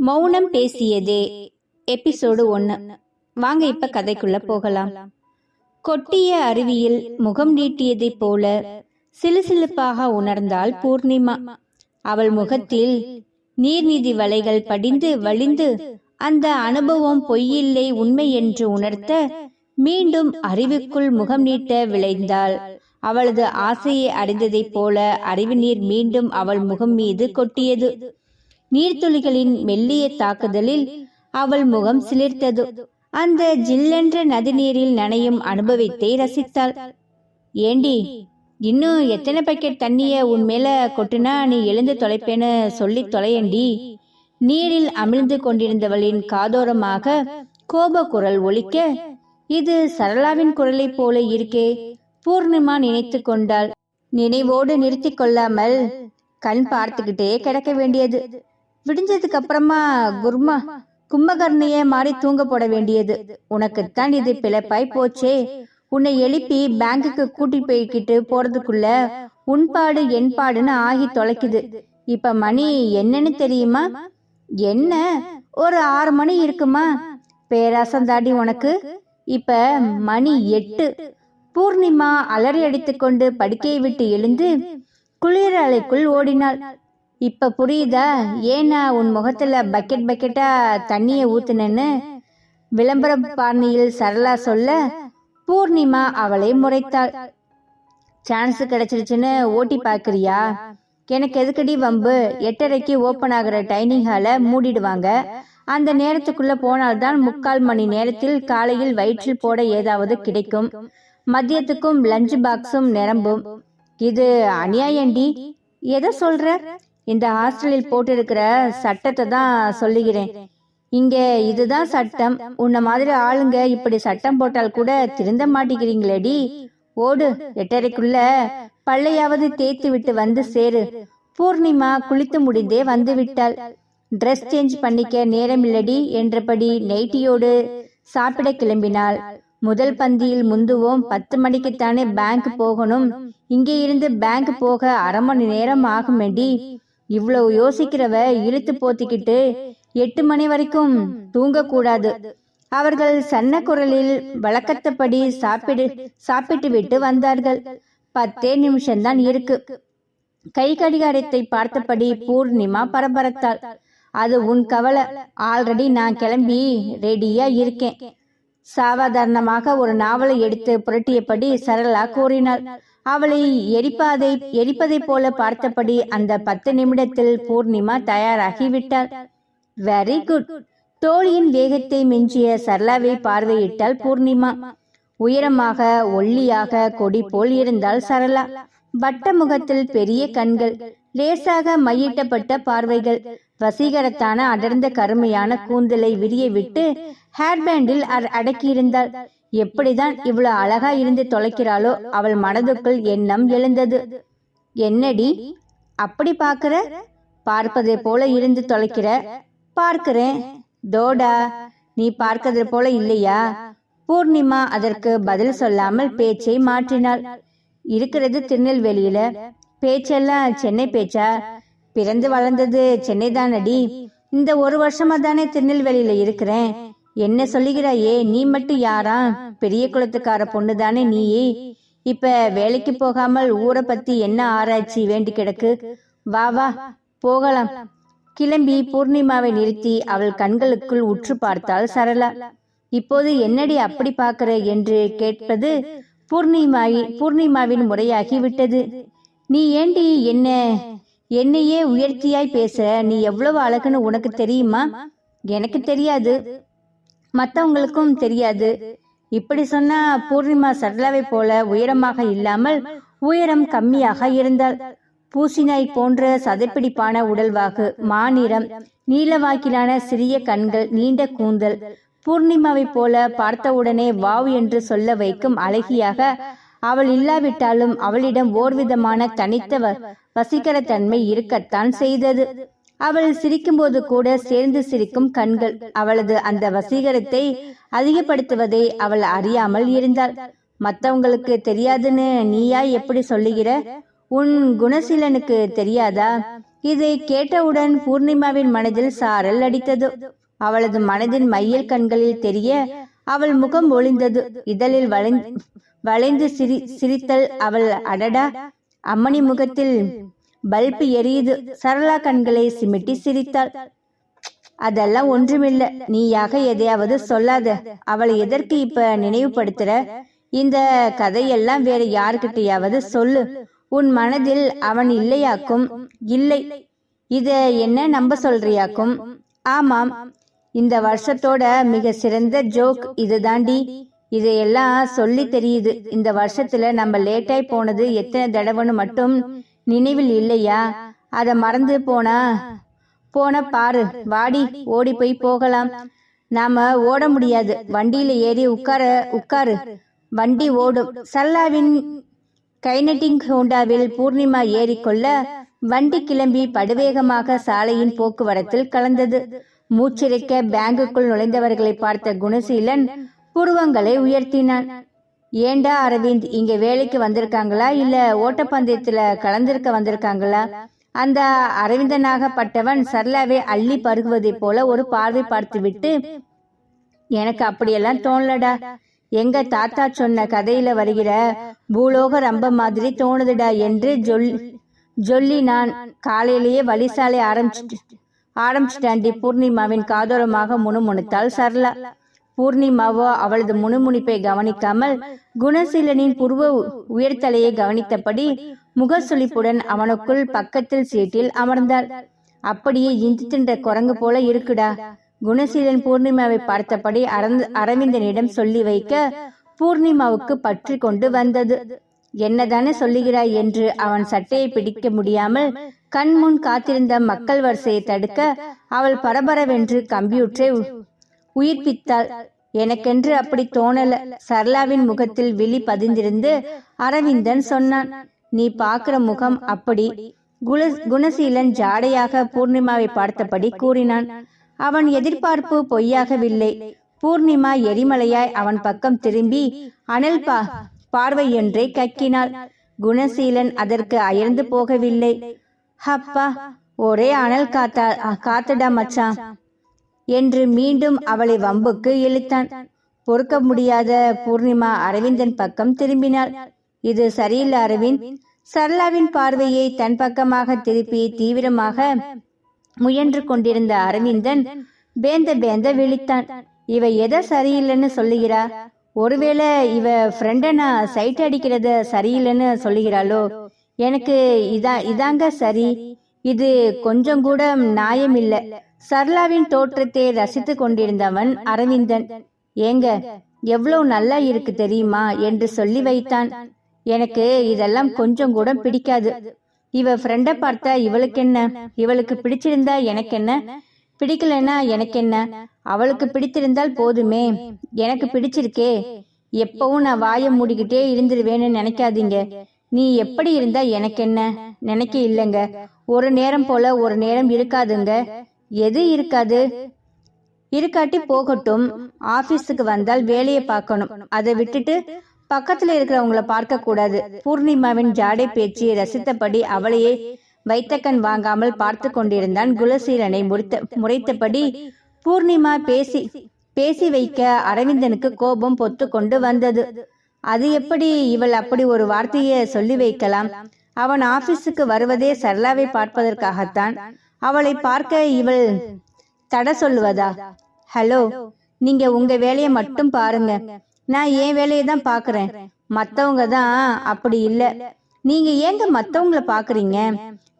மௌனம் பேசியதே. எபிசோடு ஒன்று வாங்க இப்ப கதைக்குள்ள போகலாம். கொட்டிய அருவியில் முகம் நீட்டியதைப் போல சிலுசிலுப்பாக உணர்ந்தாள் பூர்ணிமா. அவள் முகத்தில் நீர்நிதி வலைகள் படிந்து வழிந்து அந்த அனுபவம் பொய்யில்லை உண்மை என்று உணர்த்த மீண்டும் அறிவுக்குள் முகம் நீட்ட விளைந்தாள் அவளது ஆசையை அறிந்ததைப் போல அறிவு நீர் மீண்டும் அவள் முகம் மீது கொட்டியது. நீர்த்துளிகளின் மெல்லிய தாக்குதலில் அவள் முகம் சிலிர்த்தது. அந்த ஜில்லென்ற நதிநீரில் நனையும் அனுபவத்தை ரசித்தாள். ஏண்டி இன்னும் எத்தனை பக்கெட் தண்ணிய உன் மேல கொட்டுனா நீ எழுந்து தொலைப்பேன்னு சொல்லி தொலையண்டி. நீரில் அமிழ்ந்து கொண்டிருந்தவளின் காதோரமாக கோப குரல் ஒலிக்க இது சரளாவின் குரலைப் போல இருக்கே பூர்ணிமா நினைத்து கொண்டாள். நினைவோடு நிறுத்தி கொள்ளாமல் கண் பார்த்துக்கிட்டே கிடக்க வேண்டியது. விடிஞ்சதுக்கு அப்புறமா குர்மா கும்பகர்ணியே மாறி தூங்க போட வேண்டியது. உனக்குத்தான் இது பிழைப்பாய் போச்சே. உன்னை எழுப்பி பேங்குக்கு கூட்டி போய்கிட்டு போறதுக்குள்ள உன்பாடு என்பாடுன்னு ஆகி தொலைக்குது. இப்ப மணி என்னன்னு தெரியுமா? என்ன? ஒரு ஆறு மணி இருக்குமா? பேராசம் தாடி உனக்கு. இப்ப மணி எட்டு. பூர்ணிமா அலறி அடித்துக்கொண்டு படுக்கையை விட்டு எழுந்து குளிர் அலைக்குள் ஓடினாள். இப்ப புரியுதா? ஏன்னா உன் முகத்துல பக்கெட் பக்கெட்டா தண்ணிய ஊத்துனேன்னு விளம்பர பாணியில் சரளா சொல்ல பூர்ணிமா அவளை முறைத்தாள். சான்ஸ் கிடைச்சிருச்சுன்னு ஓட்டி பார்க்குறியா? எனக்கு எதுக்கடி வம்பு? எட்டரைக்கு ஓப்பன் ஆகிற டைனிங் ஹாலை மூடிடுவாங்க. அந்த நேரத்துக்குள்ள போனால்தான் முக்கால் மணி நேரத்தில் காலையில் வயிற்றில் போட ஏதாவது கிடைக்கும். மதியத்துக்கும் லஞ்ச் பாக்ஸும் நிரம்பும். இது அநியாயண்டி எதை சொல்ற? இந்த ஹாஸ்டலில் போட்டிருக்கிற சட்டத்தை தான் சொல்லுகிறேன். இங்க இதுதான் சட்டம். உன்ன மாதிரி ஆளுங்க இப்படி சட்டம் போட்டால் கூட திருந்த மாட்டேங்கிறீங்களேடி. ஓடு எட்டரைக்குள்ள பள்ளையாவது தேய்த்து விட்டு வந்து சேரு. பூர்ணிமா குளித்து முடிந்தே வந்து விட்டாள். ட்ரெஸ் சேஞ்ச் பண்ணிக்க நேரமில்லடி என்றபடி நைட்டியோடு சாப்பிட கிளம்பினாள். முதல் பந்தியில் முந்துவோம். பத்து மணிக்குத்தானே பேங்க் போகணும். இங்கே இருந்து பேங்க் போக அரை மணி நேரம் ஆகுமேடி. இவ்வளவு யோசிக்கிறவ இழுத்து போத்திக்கிட்டு எட்டு மணி வரைக்கும் தூங்கக்கூடாது. அவர்கள் சன்ன குரலில் வழக்கத்தபடி சாப்பிடு சாப்பிட்டு விட்டு வந்தார்கள். பத்தே நிமிஷம்தான் இருக்கு. கை கடிகாரத்தை பார்த்தபடி பூர்ணிமா பரபரத்தாள். அது உன் கவலை. ஆல்ரெடி நான் கிளம்பி ரெடியா இருக்கேன். சாதாரணமாக ஒரு நாவலை எடுத்து புரட்டியபடி சரளா கூறினாள். அவளை எரிப்பாதை எரிப்பதைப் போல பார்த்தபடி அந்த பத்து நிமிடத்தில் பூர்ணிமா தயாராகிவிட்டாள். வெரி குட் தோழியின் வேகத்தை மிஞ்சிய சரளாவை பார்வையிட்டாள் பூர்ணிமா. உயரமாக ஒல்லியாக கொடி போல் இருந்தாள் சரளா. வட்ட முகத்தில் பெரிய கண்கள் லேசாக மையிட்டப்பட்ட பார்வைகள் வசீகரத்தான அடர்ந்த கருமையான கூந்தலை விரிய விட்டு ஹேர்பேண்டில் அடக்கியிருந்தாள். எப்படிதான் இவ்வளவு அழகா இருந்து தொலைக்கிறாளோ அவள் மனதுக்குள் எண்ணம் எழுந்தது. என்னடி அப்படி பாக்குற பார்ப்பதை போல இருந்து தொலைக்கிற? பார்க்கிறேன். தோடா நீ பார்க்கறது போல இல்லையா? பூர்ணிமா அதற்கு பதில் சொல்லாமல் பேச்சை மாற்றினாள். இருக்கிறது திருநெல்வேலியில. பேச்செல்லாம் சென்னை பேச்சா? பிறந்து வளர்ந்தது சென்னை தானடி இந்த ஒரு வருஷமா தானே திருநெல்வேலியில இருக்கிறேன். என்ன சொல்லுகிறாயே? நீ மட்டும் யாரா? பெரிய குளத்துக்கார பொண்ணு தானே நீ? இப்ப வேலைக்கு போகாமல் ஊரை பத்தி என்ன ஆராய்ச்சி? வேண்டி கிடக்கு. வா வா போகலாம். கிளம்பி பூர்ணிமாவை நிறுத்தி அவள் கண்களுக்குள் உற்று பார்த்தாள் சரளா. இப்போது என்னடி அப்படி பார்க்கிற என்று கேட்பது பூர்ணிமாவி பூர்ணிமாவின் முறையாகி விட்டது. நீ ஏண்டி என்ன என்னையே உயர்த்தியாய் பேசுற நீ எவ்வளவு அழகுன்னு உனக்கு தெரியுமா? எனக்கு தெரியாது. மற்றவங்களுக்கும் தெரியாது. இப்படி சொன்னா பூர்ணிமா சரளாவை போல உயரமாக இல்லாமல் உயரம் கம்மியாக இருந்தாள். பூசினாய் போன்ற சதைப்பிடிப்பான உடல்வாகு மாநிறம் நீலவாக்கிலான சிறிய கண்கள் நீண்ட கூந்தல் பூர்ணிமாவை போல பார்த்தவுடனே வாவ் என்று சொல்ல வைக்கும் அழகியாக அவள் இல்லாவிட்டாலும் அவளிடம் ஓர்விதமான தனித்த வசீகரத்தன்மை இருக்கத்தான் செய்தது. அவள் சிரிக்கும்போது கூட சேர்ந்து சிரிக்கும் கண்கள் அவளது அந்த வசீகரத்தை அதிகப்படுத்துவதை அவள் அறியாமல் இருந்தாள். மத்தவங்களுக்கு தெரியாதுன்னு நீயா எப்படி சொல்லுகிற? உன் குணசீலனுக்கு தெரியாதா? இதை கேட்டவுடன் பூர்ணிமாவின் மனதில் சாரல் அடித்தது. அவளது மனதின் மையல் கண்களில் தெரிய அவள் முகம் ஒளிந்தது. இதழில் வளைந்து வளைந்து சிரி சிரித்தல் அவள் அடடா அம்மணி முகத்தில் பல்பு எரியுது. சரளா கண்களை சிமிட்டி சிரித்தாள். அதெல்லாம் ஒன்றுமில்ல. நீயாக எதையாவது சொல்லாத. அவளை எதற்கு இப்ப நினைவுபடுத்துற? இந்த கதையெல்லாம் வேற யாருக்கிட்டையாவது சொல்லு. உன் மனதில் அவன் இல்லையாக்கும்? இல்லை. இத என்ன நம்ப சொல்றியாக்கும்? ஆமாம். இந்த வருஷத்தோட மிக சிறந்த ஜோக் இதுதாண்டி. இதையெல்லாம் சொல்லி தெரியுது. இந்த வருஷத்துல நம்ம லேட்டாய் போனது எத்தனை தடவைன்னு மட்டும் நினைவில் இல்லையா? அத மறந்து போனா? போன பாரு வாடி ஓடி போய் போகலாம். நாம ஓட முடியாது. வண்டியில ஏறி உட்கார உட்காரு. வண்டி ஓடும். சல்லாவின் கைனட்டிங் ஹோண்டாவில் பூர்ணிமா ஏறிக்கொள்ள வண்டி கிளம்பி படுவேகமாக சாலையின் போக்குவரத்தில் கலந்தது. மூச்சிறைக்க பேங்குக்குள் நுழைந்தவர்களை பார்த்த குணசீலன் புருவங்களை உயர்த்தினான். ஏண்டா அரவிந்த் இங்க வேலைக்கு வந்திருக்காங்களா? இல்ல ஓட்டப்பந்தயத்துல கலந்திருக்க வந்திருக்காங்களா? அந்த அரவிந்தனாகப்பட்டவன் சரளாவை அள்ளி பருகுவதைப் போல ஒரு பார்வை பார்த்துவிட்டு எனக்கு அப்படியெல்லாம் தோணலடா. எங்க தாத்தா சொன்ன கதையில வருகிற பூலோக ரம்ப மாதிரி தோணுதுடா என்று ஜொல் ஜொல்லி நான் காலையிலேயே வழிசாலை ஆரம்பிச்சு ஆரம்பிச்சிட்டாண்டி பூர்ணிமாவின் காதோரமாக முணுமுணுத்தாள் சரளா. பூர்ணிமாவோ அவளது முணுமுணுப்பை கவனிக்காமல் குணசீலனின் புருவ உயர்த்தலையை கவனித்தபடி முகசுளிப்புடன் அவனுக்குள் பக்கத்தில் சீட்டில் அமர்ந்தாள். அப்படியே இஞ்சி தின்ற குரங்கு போல இருக்குடா. குணசீலன் பூர்ணிமாவை பார்த்தபடி அரந்த அரவிந்தனிடம் சொல்லி வைக்க பூர்ணிமாவுக்கு பற்றி கொண்டு வந்தது. என்னதானே சொல்லுகிறாய்? என்று அவன் சட்டையை பிடிக்க முடியாமல் கண்முன் காத்திருந்த மக்கள் வரிசையை தடுக்க அவள் பரபரவென்று கம்ப்யூட்டரை உயிர்ப்பித்தாள். எனக்கென்று அப்படி தோணல. சரளாவின் முகத்தில் விழி பதிந்திருந்து அரவிந்தன் சொன்னான் நீ பார்க்கிற முகம் அப்படி. குல குணசீலன் ஜாடையாக பூர்ணிமாவை பார்த்தபடி கூறினான் அவன் எதிர்பார்ப்பு பொய்யாகவில்லை. பூர்ணிமா எரிமலையாய் அவன் பக்கம் திரும்பி அனல் பா பார்வையொன்றை கக்கினாள். குணசீலன் அதற்கு அயர்ந்து போகவில்லை. ஹப்பா ஒரே அனல் காத்தா காத்தடா மச்சான். என்று மீண்டும் அவளை வம்புக்கு இழுத்தான். பொறுக்க முடியாத பூர்ணிமா அரவிந்தன் பக்கம் திரும்பினாள். இது சரியில்லை அரவிந்த். சரளாவின் பார்வையை தன் பக்கமாக திருப்பி தீவிரமாக முயன்று கொண்டிருந்த அரவிந்தன் பேந்த பேந்த விழித்தான். இவ எதை சரியில்லைன்னு சொல்லுகிறா? ஒருவேளை இவ ஃப்ரெண்டனா நான் சைட் அடிக்கிறத சரியில்லைன்னு சொல்லுகிறாளோ? எனக்கு இதா இதாங்க சரி. இது கொஞ்சம் கூட நியாயம் இல்லை. சர்லாவின் தோற்றத்தை ரசித்து கொண்டிருந்தவன் அரவிந்தன். ஏங்க எவ்வளவு நல்லா இருக்கு தெரியுமா? என்று சொல்லி வைத்தான். எனக்கு இதெல்லாம் கொஞ்சம் கூட பிடிக்காது. இவ ஃப்ரெண்ட பார்த்தா இவளுக்கு என்ன இவளுக்கு பிடிச்சிருந்தா எனக்கு என்ன பிடிக்கலன்னா எனக்கு என்ன அவளுக்கு பிடித்திருந்தால் போதுமே. எனக்கு பிடிச்சிருக்கே. எப்பவும் நான் வாயை மூடிக்கிட்டே இருந்துருவேன்னு நினைக்காதீங்க. நீ எப்படி இருந்தா எனக்கு என்ன நினைக்க இல்லைங்க. ஒரு நேரம் போல ஒரு நேரம் இருக்காதுங்க. எது இருக்காது? இருக்காட்டி போகட்டும். ஆபீஸுக்கு வந்தால் வேலையை பார்க்கணும். அதை விட்டுட்டு பக்கத்துல இருக்கிறவங்கள பார்க்க கூடாது பூர்ணிமாவின் ஜாடை பேச்சியை ரசித்தபடி அவளையே வைத்தக்கண் வாங்காமல் பார்த்து கொண்டிருந்தான் குலசீலனை முறித்த முறைத்தபடி பூர்ணிமா பேசி பேசி வைக்க அரவிந்தனுக்கு கோபம் பொத்து கொண்டு வந்தது. அது எப்படி இவள் அப்படி ஒரு வார்த்தையை சொல்லி வைக்கலாம்? அவன் ஆபீஸுக்கு வருவதே சரளாவை பார்ப்பதற்காகத்தான். அவளை பார்க்க இவள் தட சொல்லுவதா? ஹலோ நீங்க உங்க வேலையை மட்டும் பாருங்க. நான் என் வேலையை தான் பாக்குறேன் மத்தவங்க தான் அப்படி இல்ல. நீங்க ஏங்க மத்தவங்கள பாக்குறீங்க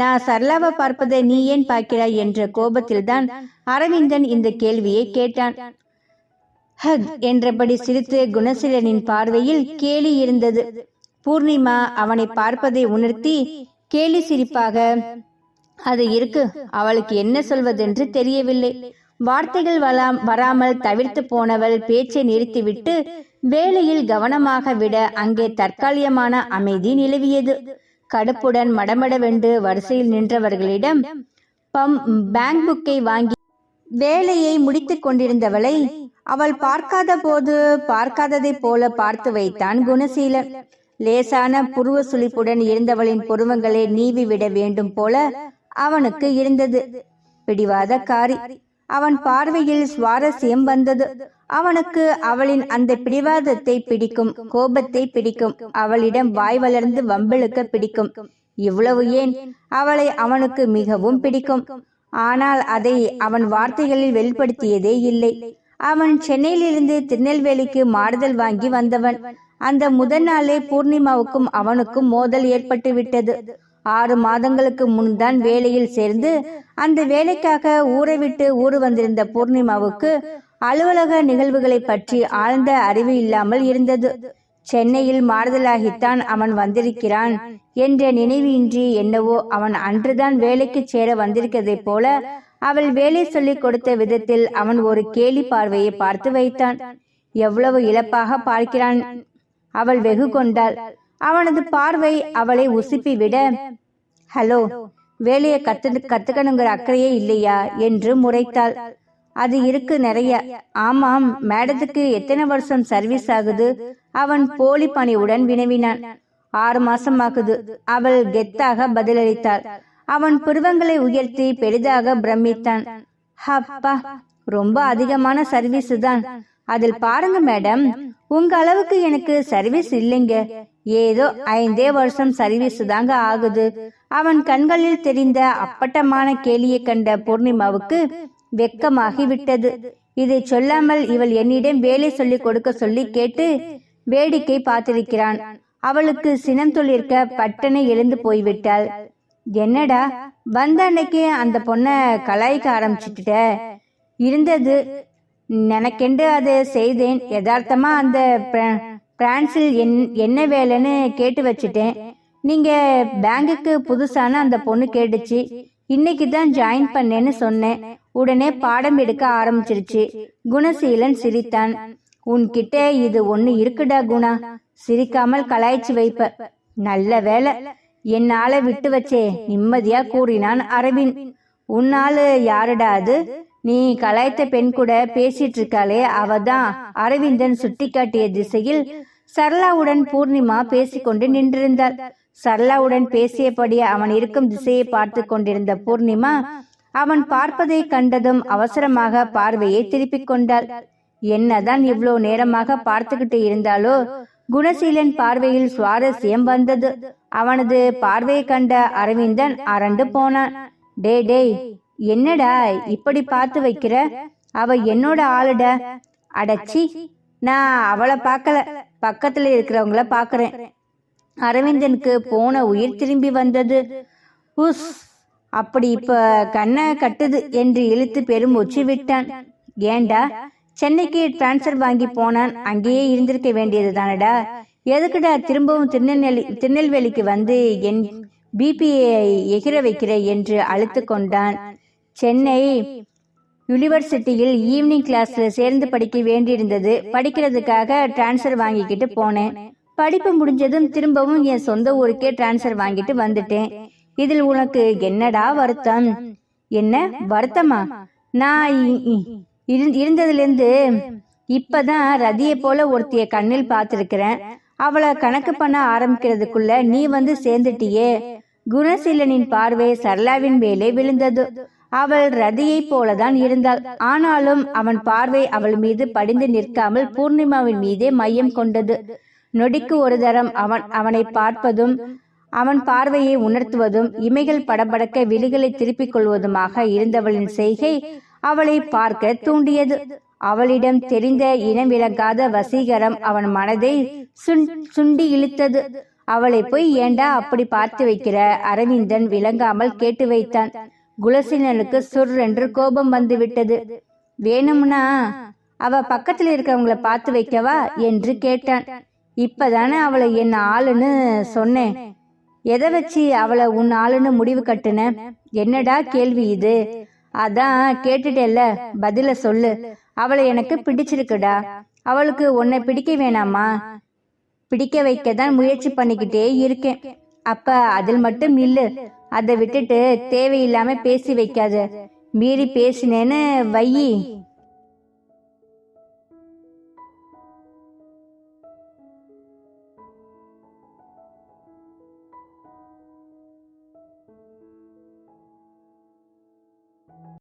நான் சரளாவை பார்ப்பதை நீ ஏன் பார்க்கிறாய் என்ற கோபத்தில்தான் அரவிந்தன் இந்த கேள்வியை கேட்டான். ஹக் என்றபடி சிரித்து குணசீலனின் பார்வையில் கேலி இருந்தது. பூர்ணிமா அவனை பார்ப்பதை உணர்த்தி கேலி சிரிப்பாக அது இருக்கு. அவளுக்கு என்ன சொல்வதென்று தெரியவில்லை. வார்த்தைகள் வலாம் வராமல் தவிர்த்து போனவள் பேச்சை நிறுத்திவிட்டு வேலையில் கவனமாக விட அங்கே தற்காலிகமான அமைதி நிலவியது. கடுப்புடன் மடமடவென்று வரிசையில் நின்றவர்களிடம் பம் பேங்க் புக்கை வாங்கி வேலையை முடித்துக் கொண்டிருந்தவளை அவள் பார்க்காத போது பார்க்காததை போல பார்த்து வைத்தான் குணசீலன். லேசான புருவ சுழிப்புடன் இருந்தவளின் புருவங்களை நீவி விட வேண்டும் போல அவனுக்கு இருந்தது. பிடிவாதக்காரி அவன் பார்வையில் சுவாரஸ்யம் வந்தது. அவனுக்கு அவளின் அந்த பிடிவாதத்தை பிடிக்கும் கோபத்தை பிடிக்கும் அவளிடம் வாய் வளர்ந்து வம்பிழுக்க பிடிக்கும். இவ்வளவு ஏன்? அவளை அவனுக்கு மிகவும் பிடிக்கும். ஆனால் அதை அவன் வார்த்தைகளில் வெளிப்படுத்தியதே இல்லை. அவன் சென்னையிலிருந்து திருநெல்வேலிக்கு மாறுதல் வாங்கி வந்தவன். அந்த முதல் நாளே பூர்ணிமாவுக்கும் அவனுக்கும் மோதல் ஏற்பட்டு விட்டது ஆறு மாதங்களுக்கு முன் தான் வேலையில் சேர்ந்து அந்த வேலைக்காக ஊரை விட்டு ஊர் வந்திருந்த பூர்ணிமாவுக்கு அலுவலக நிகழ்வுகளை பற்றி ஆழ்ந்த அறிவு இல்லாமல் இருந்தது. சென்னையில் மாறுதலாகித்தான் அவன் வந்திருக்கிறான் என்ற நினைவின்றி என்னவோ அவன் அன்றுதான் வேலைக்கு சேர வந்திருக்கிறதைப் போல அவள் வேலை சொல்லிக் கொடுத்த விதத்தில் அவன் ஒரு கேலி பார்வையை பார்த்து வைத்தான். எவ்வளவு இழப்பாக பார்க்கிறான். அவள் வெகு கொண்டாள். அவனது பார்வை அவளை உசுப்பி விட ஹலோ வேலையை கத்து கத்துக்கணுங்கிற அக்கறையே இல்லையா? என்று முறைத்தாள். அது இருக்கு நிறைய. ஆமாம் மேடத்துக்கு எத்தனை வருஷம் சர்வீஸ் ஆகுது? அவன் போலி பணியுடன் வினவினான். ஆறு மாசம் ஆகுது. அவள் கெத்தாக பதிலளித்தாள். அவன் புருவங்களை உயர்த்தி பெரிதாக பிரமித்தான். அப்பா ரொம்ப அதிகமான சர்வீஸ் தான். அதில் பாருங்க மேடம். உங்க அளவுக்கு எனக்கு சர்வீஸ் இல்லைங்க. ஏதோ ஐந்தே வருஷம் சர்வீஸ் தாங்க ஆகுது. அவன் கண்களில் தெரிந்த அப்பட்டமான கேலியை கண்ட பூர்ணிமாவுக்கு வெக்கமாகி விட்டது. இதை சொல்லாமல் இவள் என்னிடம் வேலை சொல்லி கொடுக்க சொல்லி கேட்டு வேடிக்கை பார்த்திருக்கிறான். அவளுக்கு சினம் தொழிற்க பட்டனை எழுந்து போய்விட்டாள். என்னடா வந்த அன்னைக்கு அந்த பொண்ணை கலாய்க்க ஆரம்பிச்சுட்ட இருந்தது. எனக்கென்று அதை செய்தேன். யதார்த்தமா அந்த பிர- பிரான்சில் என் என்ன வேலைன்னு கேட்டு வச்சுட்டேன். நீங்கள் பேங்குக்கு புதுசான அந்த பொண்ணு கேட்டுச்சு. இன்னைக்கு தான் ஜாயின் பண்ணேன்னு சொன்னேன். உடனே பாடம் எடுக்க ஆரம்பிச்சிருச்சு. குணசீலன் சிரித்தான். உன்கிட்ட இது ஒன்று இருக்குடா குணா. சிரிக்காமல் கலாய்ச்சி வைப்ப. நல்ல வேலை. என்னால விட்டு வச்சே. நிம்மதியா கூறினான் அரவிந்த். உன்னால யாருடா அது? நீ கலாய்த்த பெண் கூட பேசிட்டு இருக்காளே அவதான் அரவிந்தன் சுட்டிக்காட்டிய திசையில் சரளாவுடன் பூர்ணிமா பேசிக்கொண்டு நின்றிருந்தாள். சரளாவுடன் பேசியபடி அவன் இருக்கும் திசையை பார்த்து கொண்டிருந்த பூர்ணிமா அவன் பார்ப்பதை கண்டதும் அவசரமாக பார்வையை திருப்பிக் கொண்டாள். என்னதான் இவ்வளோ நேரமாக பார்த்துக்கிட்டு இருந்தாலோ குணசீலன் பார்வையில் சுவாரஸ்யம் வந்தது. அவனது பார்வையை கண்ட அரவிந்தன் அரண்டு போனான். டே டேய் என்னடா இப்படி பார்த்து வைக்கிற? அவ என்னோட ஆளுட. அடச்சி நான் அவளை பார்க்கல. பக்கத்துல இருக்கிறவங்கள பாக்குறேன் அரவிந்தனுக்கு போன உயிர் திரும்பி வந்தது. உஸ் அப்படி இப்ப கண்ணை கட்டுது என்று இழுத்து பெரும் ஒச்சு விட்டான். ஏண்டா? சென்னைக்கு டிரான்ஸ்ஃபர் வாங்கி போனான். அங்கேயே இருந்திருக்க வேண்டியது தானடா எதுக்குடா திரும்பவும் திருநெல்வேலி திருநெல்வேலிக்கு வந்து என் பிபிஐ எகிர வைக்கிற என்று அழுத்து கொண்டான். சென்னை யூனிவர்சிட்டியில் ஈவினிங் கிளாஸ்ல சேர்ந்து படிக்க வேண்டியிருந்தது. படிக்கிறதுக்காக டிரான்ஸ்ஃபர் வாங்கிக்கிட்டு போனேன். படிப்பு முடிஞ்சதும் திரும்பவும் என் சொந்த ஊருக்கே டிரான்ஸ்ஃபர் வாங்கிட்டு வந்துட்டேன். இதில் உனக்கு என்னடா வருத்தம்? என்ன வருத்தமா? நான் இருந்ததிலிருந்து இப்பதான் ரதியை போல ஒருத்திய கண்ணில் பார்த்திருக்கிறேன். அவளை கணக்கு பண்ண ஆரம்பிக்கிறதுக்குள்ள நீ வந்து சேர்ந்துட்டியே. குணசீலனின் பார்வை சரளாவின் மேலே விழுந்தது. அவள் ரதியைப் போலதான் இருந்தாள். ஆனாலும் அவன் பார்வை அவள் மீது படிந்து நிற்காமல் பூர்ணிமாவின் மீதே மையம் கொண்டது. நொடிக்கு ஒரு தரம் அவன் அவனை பார்ப்பதும் அவன் பார்வையை உணர்த்துவதும் இமைகள் படபடக்க விழிகளை திருப்பிக் கொள்வதுமாக இருந்தவளின் செய்கை அவளை பார்க்க தூண்டியது. அவளிடம் தெரிந்த இனம் விளங்காத வசீகரம் அவன் மனதை சுண்- சுண்டி இழுத்தது. அவளை போய் ஏண்டா அப்படி பார்த்து வைக்கிற? அரவிந்தன் விளங்காமல் கேட்டு வைத்தான். குலசீனனுக்கு சுர் என்று கோபம் வந்து விட்டது வேணும்னா அவ பக்கத்தில் இருக்கிறவங்கள பார்த்து வைக்கவா என்று கேட்டான். இப்பதானே அவளை என் ஆளுன்னு சொன்னேன். எதை வச்சு அவளை உன் ஆளுன்னு முடிவு கட்டுன? என்னடா கேள்வி இது? அதான் கேட்டுட்டேல்ல பதில சொல்லு. அவளை எனக்கு பிடிச்சிருக்குடா. அவளுக்கு உன்னை பிடிக்க வேணாமா? பிடிக்க வைக்க தான் முயற்சி பண்ணிக்கிட்டே இருக்கேன். அப்ப அதில் மட்டும் இல்லு. அதை விட்டுட்டு தேவையில்லாம பேசி வைக்காத. மீறி பேசினேன்னு வையி.